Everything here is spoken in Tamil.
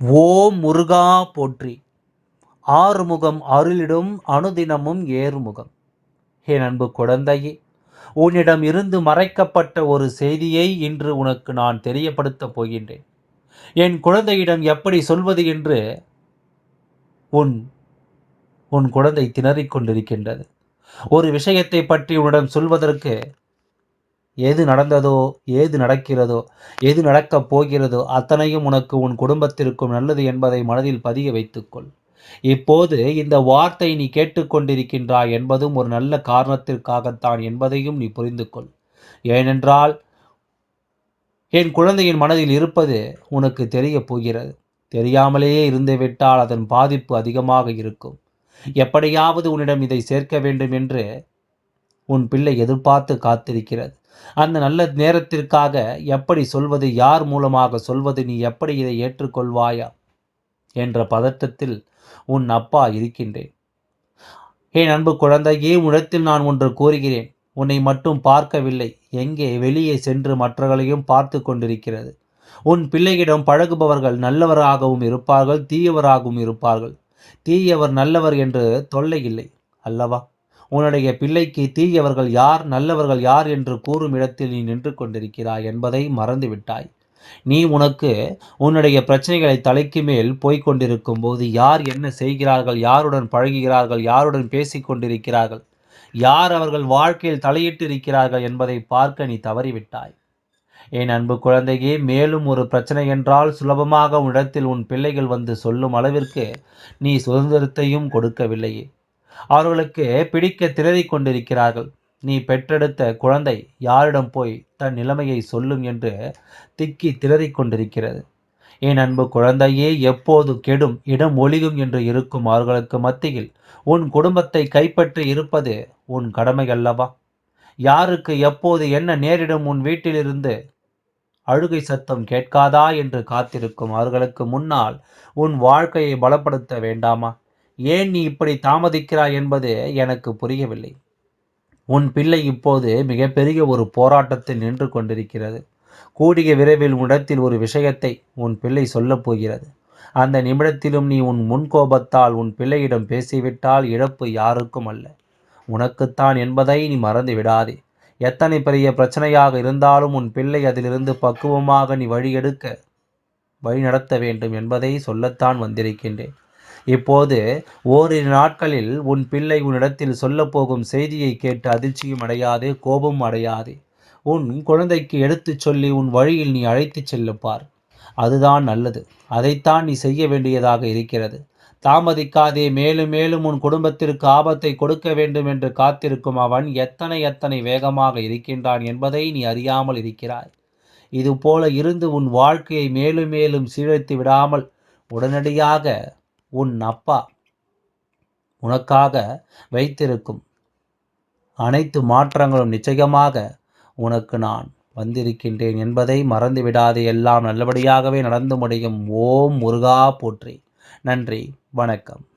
ஓம் முருகா போற்றி. ஆறுமுகம் அருளிடும் அனுதினமும் ஏறுமுகம். என் அன்பு குழந்தையே உன்னிடம் இருந்து மறைக்கப்பட்ட ஒரு செய்தியை இன்று உனக்கு நான் தெரியப்படுத்தப் போகின்றேன். என் குழந்தையிடம் எப்படி சொல்வது என்று உன் உன் குழந்தை திணறிக் கொண்டிருக்கின்றது. ஒரு விஷயத்தை பற்றி உன்னிடம் சொல்வதற்கு எது நடந்ததோ ஏது நடக்கிறதோ எது நடக்கப் போகிறதோ அத்தனையும் உனக்கு உன் குடும்பத்திற்கும் நல்லது என்பதை மனதில் பதிய வைத்துக்கொள். இப்போது இந்த வார்த்தை நீ கேட்டுக்கொண்டிருக்கின்றாய் என்பதும் ஒரு நல்ல காரணத்திற்காகத்தான் என்பதையும் நீ புரிந்து கொள் ஏனென்றால் என் குழந்தையின் மனதில் இருப்பது உனக்கு தெரியப் போகிறது. தெரியாமலேயே இருந்துவிட்டால் அதன் பாதிப்பு அதிகமாக இருக்கும். எப்படியாவது உன்னிடம் இதை சேர்க்க வேண்டும் என்று உன் பிள்ளை எதிர்பார்த்து காத்திருக்கிறது. அந்த நல்ல நேரத்திற்காக எப்படி சொல்வது யார் மூலமாக சொல்வது நீ எப்படி இதை ஏற்றுக்கொள்வாயா? என்ற பதட்டத்தில் உன் அப்பா இருக்கின்றேன். என் அன்பு குழந்தையே உடத்தில் நான் ஒன்று கூறுகிறேன். உன்னை மட்டும் பார்க்கவில்லை. எங்கே? வெளியே சென்று மற்றவர்களையும் பார்த்து கொண்டிருக்கிறது. உன் பிள்ளையிடம் பழகுபவர்கள் நல்லவராகவும் இருப்பார்கள் தீயவராகவும் இருப்பார்கள். தீயவர் நல்லவர் என்று தொல்லை இல்லை அல்லவா? உன்னுடைய பிள்ளைக்கு தீயவர்கள் யார் நல்லவர்கள் யார் என்று கூறும் இடத்தில் நீ நின்று கொண்டிருக்கிறாய் என்பதை மறந்துவிட்டாய். நீ உனக்கு உன்னுடைய பிரச்சனைகளை தலைக்கு மேல் போய்கொண்டிருக்கும் போது யார் என்ன செய்கிறார்கள் யாருடன் பழகுகிறார்கள் யாருடன் பேசிக்கொண்டிருக்கிறார்கள் யார் அவர்கள் வாழ்க்கையில் தலையிட்டு இருக்கிறார்கள் என்பதை பார்க்க நீ தவறிவிட்டாய். என் அன்பு குழந்தையே மேலும் ஒரு பிரச்சனை என்றால் சுலபமாக உன்னிடத்தில் உன் பிள்ளைகள் வந்து சொல்லும் அளவிற்கு நீ சுதந்திரத்தையும் கொடுக்கவில்லையே. அவர்களுக்கு பிடிக்க திணறிக் கொண்டிருக்கிறார்கள். நீ பெற்றெடுத்த குழந்தை யாரிடம் போய் தன் நிலைமையை சொல்லும்? என்று திக்கி திணறிக் கொண்டிருக்கிறது. என் அன்பு குழந்தையே எப்போது கெடும் இடம் ஒழியும் என்று இருக்கும் அவர்களுக்கு மத்தியில் உன் குடும்பத்தை கைப்பற்றி இருப்பது உன் கடமை அல்லவா யாருக்கு எப்போது என்ன நேரிடும் உன் வீட்டிலிருந்து அழுகை சத்தம் கேட்காதா? என்று காத்திருக்கும் அவர்களுக்கு முன்னால் உன் வாழ்க்கையை பலப்படுத்த வேண்டாமா? ஏன் நீ இப்படி தாமதிக்கிறாய் என்பது எனக்கு புரியவில்லை. உன் பிள்ளை இப்போது மிகப்பெரிய ஒரு போராட்டத்தில் நின்று கொண்டிருக்கிறது. கூடிய விரைவில் உன்னிடத்தில் ஒரு விஷயத்தை உன் பிள்ளை சொல்லப் போகிறது. அந்த நிமிடத்திலும் நீ உன் முன்கோபத்தால் உன் பிள்ளையிடம் பேசிவிட்டால் இழப்பு யாருக்கும் அல்ல. உனக்குத்தான் என்பதை நீ மறந்து விடாதே. எத்தனை பெரிய பிரச்சனையாக இருந்தாலும் உன் பிள்ளை அதிலிருந்து பக்குவமாக நீ வழியெடுக்க வழி நடத்த வேண்டும் என்பதை சொல்லத்தான் வந்திருக்கின்றேன். இப்போது ஓரிரு நாட்களில் உன் பிள்ளை உன்னிடத்தில் சொல்லப்போகும் செய்தியை கேட்டு அதிர்ச்சியும் அடையாதே கோபம் அடையாதே. உன் குழந்தைக்கு எடுத்துச் சொல்லி உன் வழியில் நீ அழைத்துச் செல்லுப்பார் அதுதான் நல்லது. அதைத்தான் நீ செய்ய வேண்டியதாக இருக்கிறது. தாமதிக்காதே மேலும் மேலும் உன் குடும்பத்திற்கு ஆபத்தை கொடுக்க வேண்டும் என்று காத்திருக்கும் அவன் எத்தனை எத்தனை வேகமாக இருக்கின்றான் என்பதை நீ அறியாமல் இருக்கிறாய். இதுபோல இருந்து உன் வாழ்க்கையை மேலும் மேலும் சீரழித்து விடாமல் உடனடியாக உன் அப்பா உனக்காக வைத்திருக்கும் அனைத்து மாற்றங்களும் நிச்சயமாக உனக்கு நான் வந்திருக்கின்றேன் என்பதை மறந்துவிடாது. எல்லாம் நல்லபடியாகவே நடந்து முடியும். ஓம் முருகா போற்றி. நன்றி. வணக்கம்.